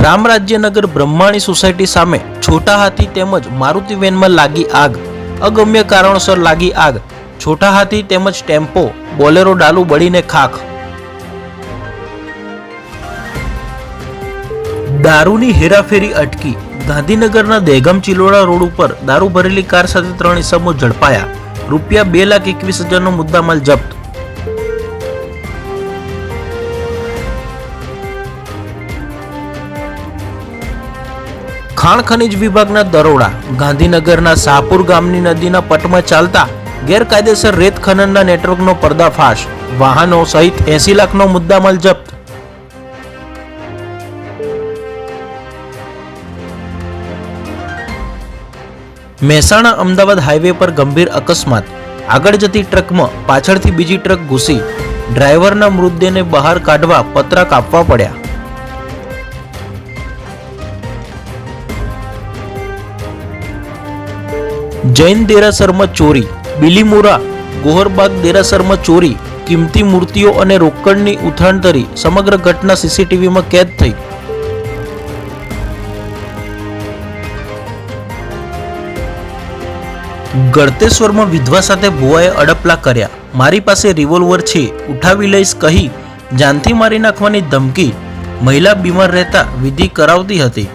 રામરાજ્યનગર Brahmani society સામે છોટા હાથી તેમજ મારુતિ વેનમાં લાગી આગ. અગમ્ય કારણોસર લાગી આગ. છોટા હાથી તેમજ ટેમ્પો, બોલેરો ડાલુ બળીને ખાખ. દારૂની હેરાફેરી અટકી. ગાંધીનગરના દહેગામ ચિલોડા રોડ ઉપર દારૂ ભરેલી કાર સાથે ત્રણ ઇસમો ઝડપાયા. રૂપિયા બે લાખ એકવીસ હજારનો મુદ્દામાલ જપ્ત. ખાણ ખનિજ વિભાગના દરોડા ગાંધીનગરના શાહપુર ગામની નદીના પટમાં ચાલતા ગેરકાયદેસર રેત ખનનના નેટવર્કનો પર્દાફાશ. વાહનો સહિત એસી લાખનો મુદ્દામાલ જપ્ત. મહેસાણા અમદાવાદ હાઈવે પર ગંભીર અકસ્માત. આગળ જતી ટ્રકમાં પાછળથી બીજી ટ્રક ઘૂસી. ડ્રાઈવરના મૃતદેહને બહાર કાઢવા પતરા કાપવા પડ્યા. જૈન દેરાસરમાં ચોરી, બિલીમુરા, ગોહરબાગ દેરાસરમાં ચોરી, કિંમતી મૂર્તિઓ અને રોકડની ઉથાણધરી સમગ્ર ઘટના સીસીટીવીમાં કેદ થઈ. ગળતેશ્વરમાં વિધવા સાથે ભુવાએ અડપલા કર્યા. મારી પાસે રિવોલ્વર છે, ઉઠાવી લઈશ, કહી જાનથી મારી નાખવાની ધમકી. મહિલા બીમાર રહેતા વિધિ કરાવતી હતી.